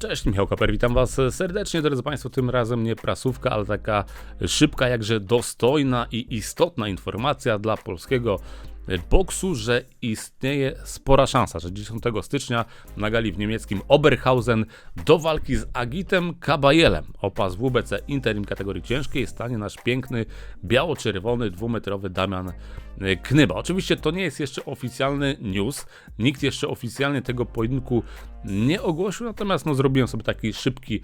Cześć, Michał Kaper, witam Was serdecznie, drodzy Państwo. Tym razem nie prasówka, ale taka szybka, jakże dostojna i istotna informacja dla polskiego boksu, że istnieje spora szansa, że 10 stycznia na gali w niemieckim Oberhausen do walki z Agitem Kabajelem o pas WBC Interim kategorii ciężkiej stanie nasz piękny, biało-czerwony, dwumetrowy Damian Knyba. Oczywiście to nie jest jeszcze oficjalny news, nikt jeszcze oficjalnie tego pojedynku nie ogłosił, natomiast no, zrobiłem sobie taki szybki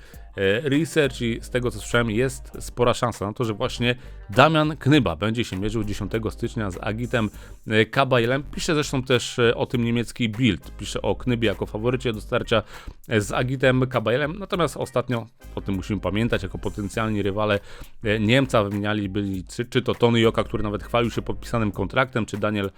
research i z tego co słyszałem jest spora szansa na to, że właśnie Damian Knyba będzie się mierzył 10 stycznia z Agitem e, Kabajelem. Pisze zresztą też e, o tym niemiecki Bild, pisze o Knybie jako faworycie do starcia z Agitem Kabajelem, natomiast ostatnio, o tym musimy pamiętać, jako potencjalni rywale Niemca wymieniali byli czy, czy to Tony Joka, który nawet chwalił się podpisanym kontraktem, czy Daniel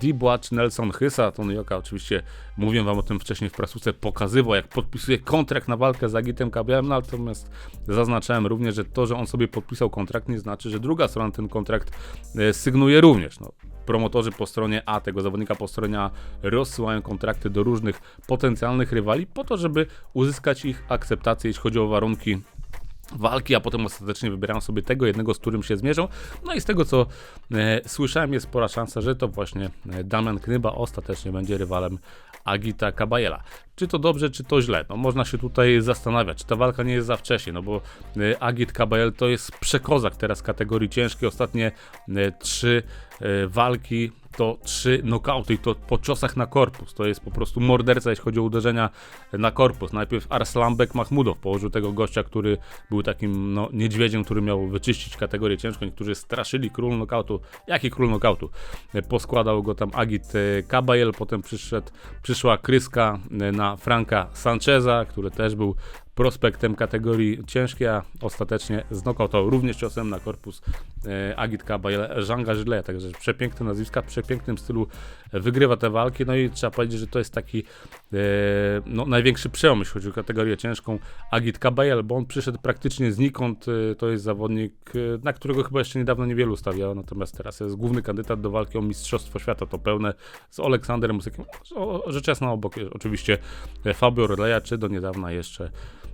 Dibła czy Nelson Hysa, Tony Joka oczywiście, mówiłem wam o tym wcześniej w prasuce, pokazywał jak podpisuje kontrakt na walkę z Agitem Kabielem, no, natomiast zaznaczałem również, że to, że on sobie podpisał kontrakt nie znaczy, że druga strona ten kontrakt e, sygnuje również. No, promotorzy po stronie A, tego zawodnika po stronie A rozsyłają kontrakty do różnych potencjalnych rywali po to, żeby uzyskać ich akceptację, jeśli chodzi o warunki walki, a potem ostatecznie wybierają sobie tego jednego, z którym się zmierzą. No i z tego co e, słyszałem, jest spora szansa, że to właśnie e, Damian Knyba ostatecznie będzie rywalem Agita Kabajela. Czy to dobrze, czy to źle? No można się tutaj zastanawiać, czy ta walka nie jest za wcześnie, no bo e, Agit Kabajel to jest przekozak teraz kategorii ciężkiej. Ostatnie e, trzy e, walki to trzy nokauty i to po ciosach na korpus. To jest po prostu morderca, jeśli chodzi o uderzenia na korpus. Najpierw Arslanbek Mahmudow położył tego gościa, który był takim no, niedźwiedziem, który miał wyczyścić kategorię ciężką. Niektórzy straszyli król nokautu. Jaki król nokautu? Poskładał go tam Agit Kabajel, potem przyszedł, przyszła kryska na Franka Sancheza, który też był prospektem kategorii ciężkiej, a ostatecznie znokautował również ciosem na korpus e, Agit Żanga Źle, także przepiękne nazwiska, w przepięknym stylu wygrywa te walki, no i trzeba powiedzieć, że to jest taki e, no, największy przełom, jeśli chodzi o kategorię ciężką. Agit Kabajel, bo on przyszedł praktycznie znikąd, e, to jest zawodnik, e, na którego chyba jeszcze niedawno niewielu stawiało, natomiast teraz jest główny kandydat do walki o Mistrzostwo Świata, to pełne z Aleksanderem Musykiem, rzecz jasna obok oczywiście Fabio Roleja, czy do niedawna jeszcze E,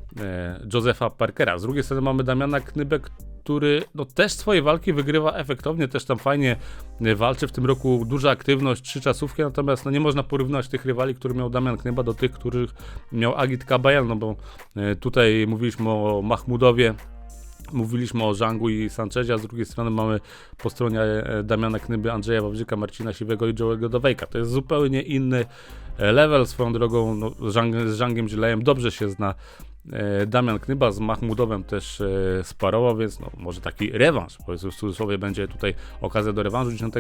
Josefa Parkera. Z drugiej strony mamy Damiana Knybek, który no, też swoje walki wygrywa efektownie, też tam fajnie e, walczy. W tym roku duża aktywność, trzy czasówki, natomiast no, nie można porównywać tych rywali, który miał Damian Knyba do tych, których miał Agit Kabayel, no bo e, tutaj mówiliśmy o Mahmudowie, Mówiliśmy o Żangu i Sanchezie, a z drugiej strony mamy po stronie Damiana Knyby, Andrzeja Wawrzyka, Marcina Siwego i Joe'ego Dowejka. To jest zupełnie inny level. Swoją drogą no, z Żangiem Zilejem dobrze się zna E, Damian Knyba z Mahmudowem też e, sparował, więc no, może taki rewanż, powiedzmy w cudzysłowie będzie tutaj okazja do rewanżu 10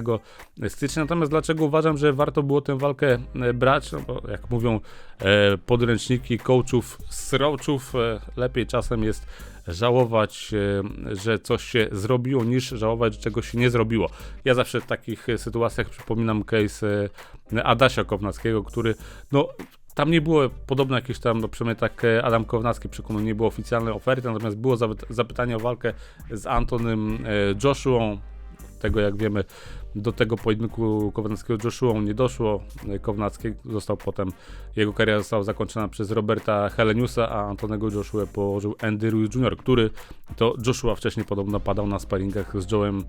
stycznia. Natomiast dlaczego uważam, że warto było tę walkę e, brać? No bo jak mówią podręczniki coachów, sroczów, lepiej czasem jest żałować, że coś się zrobiło, niż żałować, że czegoś się nie zrobiło. Ja zawsze w takich sytuacjach przypominam case Adasia Kownackiego, który no tam nie było podobno jakieś tam, no przynajmniej tak e, Adam Kownacki przekonał, nie było oficjalnej oferty, natomiast było zapytanie o walkę z Antonym e, Joshua. Tego jak wiemy, do tego pojedynku Kownackiego Joshua nie doszło. E, Kownacki został potem, jego kariera została zakończona przez Roberta Heleniusa, a Antonego Joshua położył Andy Ruiz Jr., który to Joshua wcześniej podobno padał na sparingach z Joe'em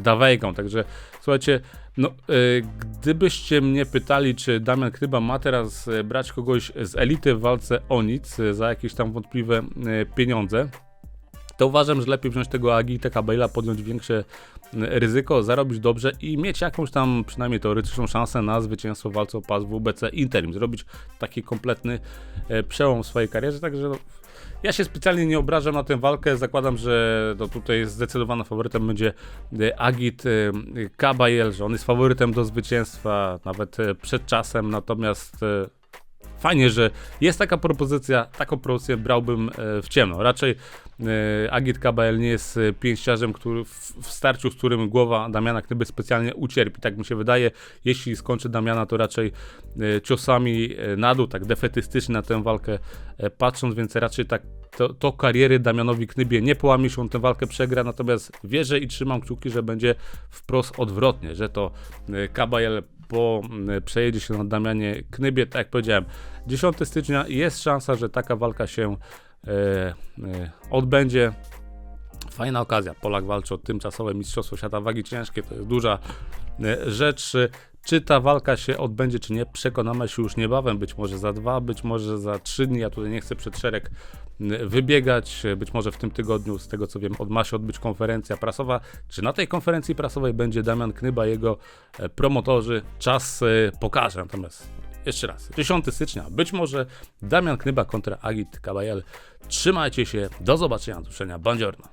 Dawejką. Także słuchajcie, no, yy, gdybyście mnie pytali, czy Damian Kryba ma teraz e, brać kogoś z elity w walce o nic e, za jakieś tam wątpliwe pieniądze, to uważam, że lepiej wziąć tego Agiteka Bale'a, podjąć większe ryzyko, zarobić dobrze i mieć jakąś tam przynajmniej teoretyczną szansę na zwycięstwo w walce o pas WBC Interim. Zrobić taki kompletny przełom w swojej karierze, także no, ja się specjalnie nie obrażam na tę walkę. Zakładam, że no tutaj zdecydowanym faworytem będzie e, Agit e, Kabajel, że on jest faworytem do zwycięstwa nawet e, przed czasem. Natomiast fajnie, że jest taka propozycja. Taką propozycję brałbym w ciemno. Raczej Agit Kabajel nie jest pięściarzem, który w starciu, z którym głowa Damiana Knyby specjalnie ucierpi. Tak mi się wydaje. Jeśli skończy Damiana, to raczej ciosami na dół, tak defetystycznie na tę walkę patrząc, więc raczej tak to, to kariery Damianowi Knybie nie połamie się, on tę walkę przegra, natomiast wierzę i trzymam kciuki, że będzie wprost odwrotnie, że to e, Kabajel po przejedzie się na Damianie Knybie, tak jak powiedziałem, 10 stycznia jest szansa, że taka walka się e, e, odbędzie. Fajna okazja. Polak walczy o tymczasowe Mistrzostwo Świata Wagi Ciężkiej. To jest duża e, rzecz. Czy ta walka się odbędzie, czy nie, przekonamy się już niebawem. Być może za dwa, być może za trzy dni. Ja tutaj nie chcę przed szereg wybiegać. Być może w tym tygodniu, z tego co wiem, ma się odbyć konferencja prasowa. Czy na tej konferencji prasowej będzie Damian Knyba, jego e, promotorzy? Czas e, pokaże. Natomiast jeszcze raz, 10 stycznia, być może Damian Knyba kontra Agit Kabajel. Trzymajcie się, do zobaczenia, do usłyszenia, buongiorno.